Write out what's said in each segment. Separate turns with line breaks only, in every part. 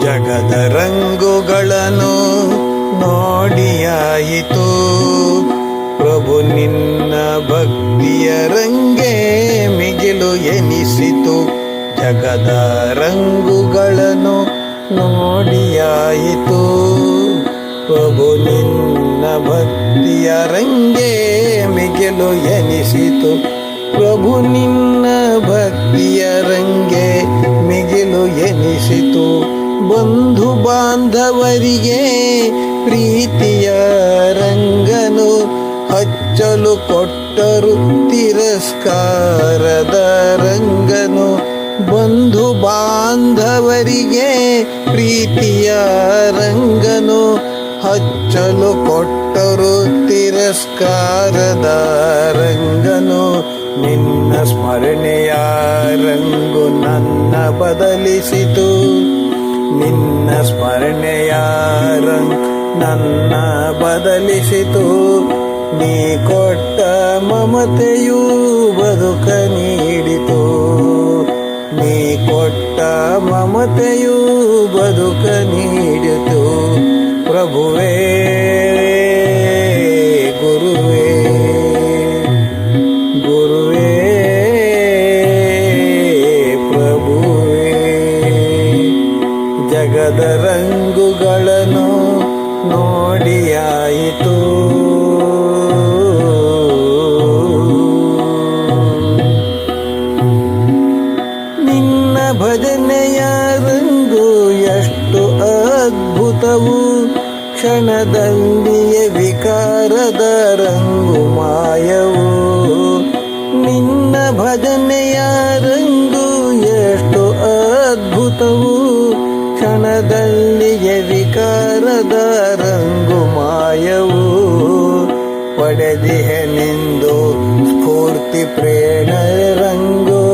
ಜಗದ ರಂಗುಗಳನ್ನು ನೋಡಿಯಾಯಿತು. ಪ್ರಭು ನಿನ್ನ ಭಕ್ತಿಯ ರಂಗೆ ಮಿಗಿಲು ಎನಿಸಿತು. ಜಗದ ರಂಗುಗಳನ್ನು ನೋಡಿಯಾಯಿತು. ಪ್ರಭು ನಿನ್ನ ಭಕ್ತಿಯ ರಂಗೆ ಮಿಗಿಲು ಎನಿಸಿತು. ಪ್ರಭು ನಿನ್ನ ಭಕ್ತಿಯ ರಂಗೆ ಮಿಗಿಲು ಎನಿಸಿತು. ಬಂಧು ಬಾಂಧವರಿಗೆ ಪ್ರೀತಿಯ ರಂಗನು ಹಚ್ಚಲು ಕೊಟ್ಟರು ತಿರಸ್ಕಾರದ ರಂಗನು. ಬಂಧು ಬಾಂಧವರಿಗೆ ಪ್ರೀತಿಯ ರಂಗನು ಹಚ್ಚಲು ಕೊಟ್ಟರು ತಿರಸ್ಕಾರದ ರಂಗನು. ನಿನ್ನ ಸ್ಮರಣೆಯ ರಂಗು ನನ್ನ ಬದಲಿಸಿತು. ನಿನ್ನ ಸ್ಮರಣೆಯ ರಂಗು ನನ್ನ ಬದಲಿಸಿತು. ನೀ ಕೊಟ್ಟ ಮಮತೆಯೂ ಬದುಕ ನೀಡಿತು. ನೀ ಕೊಟ್ಟ ಮಮತೆಯು ಬದುಕ ನೀಡಿತು. ಪ್ರಭುವೇ ಜಗದ ರಂಗುಗಳನ್ನು ನೋಡಿಯಾಯಿತು ನಿನ್ನ ಭಜನೆಯ ರಂಗು ಎಷ್ಟು ಅದ್ಭುತವು. ಕ್ಷಣದಂಡಿಯ ವಿಕಾರದ ರಂಗು ಮಾಯವು. ಸ್ಫೂರ್ತಿ ರಂಗೋ ರಂಗು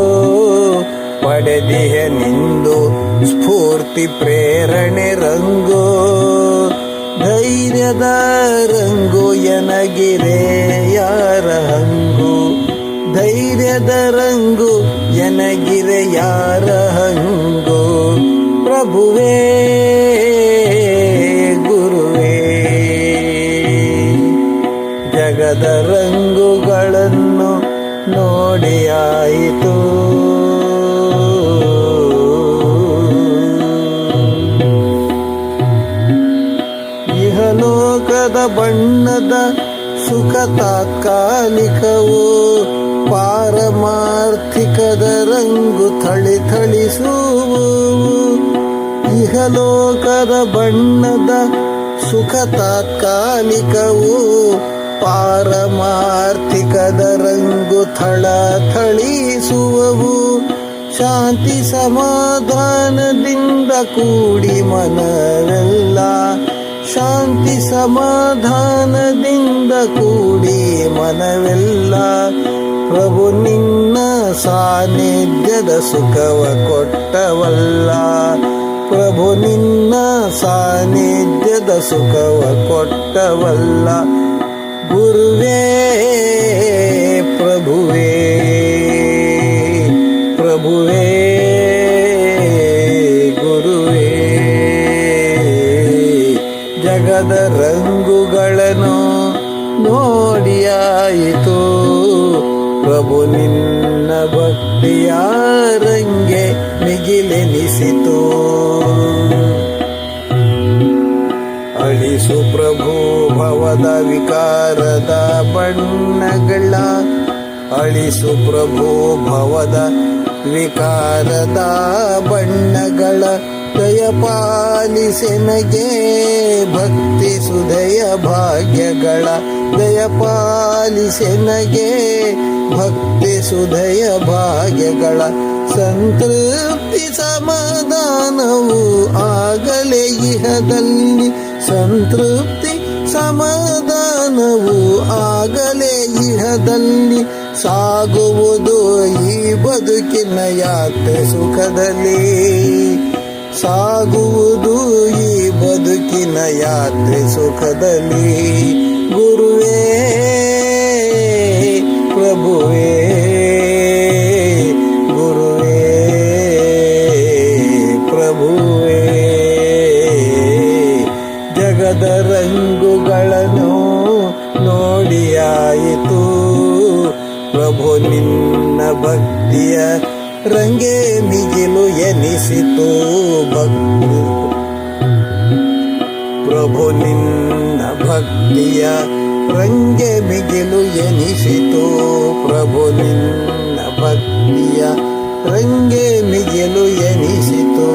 ಪಡೆದಿಹೆನೆಂದು ಸ್ಫೂರ್ತಿ ಪ್ರೇರಣೆ ರಂಗೋ. ಧೈರ್ಯದ ರಂಗು ಎನಗಿರೆ ಯಾರ ಹಂಗು? ಧೈರ್ಯದ ರಂಗು ಎನಗಿರೆ ಯಾರ ಹಂಗು? ಪ್ರಭುವೇ, ಗುರುವೇ, ಜಗದ ರಂಗುಗಳನ್ನು ನೋಡಿಯಾಯಿತು ಇಹಲೋಕದ ಬಣ್ಣದ ಸುಖ ತಾತ್ಕಾಲಿಕವು ಪಾರಮಾರ್ಥಿಕದ ರಂಗು ಥಳಿ ಥಳಿಸುವು. ಇಹಲೋಕದ ಬಣ್ಣದ ಸುಖ ತಾತ್ಕಾಲಿಕವು ಪಾರಮಾರ್ಥಿಕದ ಥಳ ಥಳಿಸುವವು ಶಾಂತಿ ಸಮಾಧಾನದಿಂದ ಕೂಡಿ ಮನವೆಲ್ಲ ಶಾಂತಿ ಸಮಾಧಾನದಿಂದ ಕೂಡಿ ಮನವೆಲ್ಲ ಪ್ರಭು ನಿನ್ನ ಸಾನ್ನಿಧ್ಯದ ಸುಖವ ಕೊಟ್ಟವಲ್ಲ. ಪ್ರಭು ನಿನ್ನ ಸಾನ್ನಿಧ್ಯದ ಸುಖವ ಕೊಟ್ಟವಲ್ಲ. ಗುರುವೇ ಜಗದ ರಂಗುಗಳನ್ನು ನೋಡಿಯಾಯಿತು. ಪ್ರಭು ನಿನ್ನ ಭಕ್ತಿಯ ರಂಗೆ ಮಿಗಿಲೆನಿಸಿತು. ಅಳಿಸು ಪ್ರಭು ಭವದ ವಿಕಾರದ ಬಣ್ಣಗಳ, ಅಳಿಸು ಪ್ರಭು ಭವದ ವಿಕಾರದ ಬಣ್ಣಗಳ ದಯಪಾಲಿಸೆನಗೆ ಭಕ್ತಿ ಸುದಯ ಭಾಗ್ಯಗಳ ದಯಪಾಲಿಸೆನಗೆ ಭಕ್ತಿ ಸುದಯ ಭಾಗ್ಯಗಳ ಸಂತೃಪ್ತಿ ಸಮಾಧಾನವು ಆಗಲೇ ಇಹದಲ್ಲಿ ಸಂತೃಪ್ತಿ ಸಮಾಧಾನವು ಆಗಲೇ ಇಹದಲ್ಲಿ ಸಾಗುವುದು ಈ ಬದುಕಿನ ಯಾತ್ರೆ ಸುಖದಲ್ಲಿ. ಸಾಗುವುದು ಈ ಬದುಕಿನ ಯಾತ್ರೆ ಸುಖದಲ್ಲಿ. ಗುರುವೇ, ಪ್ರಭುವೇ ಗುರುವೇ, ಪ್ರಭುವೇ. ಜಗದ ರಂಗುಗಳನ್ನು ನೋಡಿಯಾಯಿತು ಪ್ರಭು ನಿನ್ನ ಭಕ್ತಿಯ ರಂಗೇ ಮಿಗಿಲು ಎನಿಸಿತು ಭಕ್ತಿ. ಪ್ರಭು ನಿನ್ನ ಭಕ್ತಿಯ ರಂಗೆ ಮಿಗಿಲು ಎನಿಸಿತು. ಪ್ರಭು ನಿನ್ನ ಭಕ್ತಿಯ ರಂಗೆ ಮಿಗಿಲು ಎನಿಸಿತು.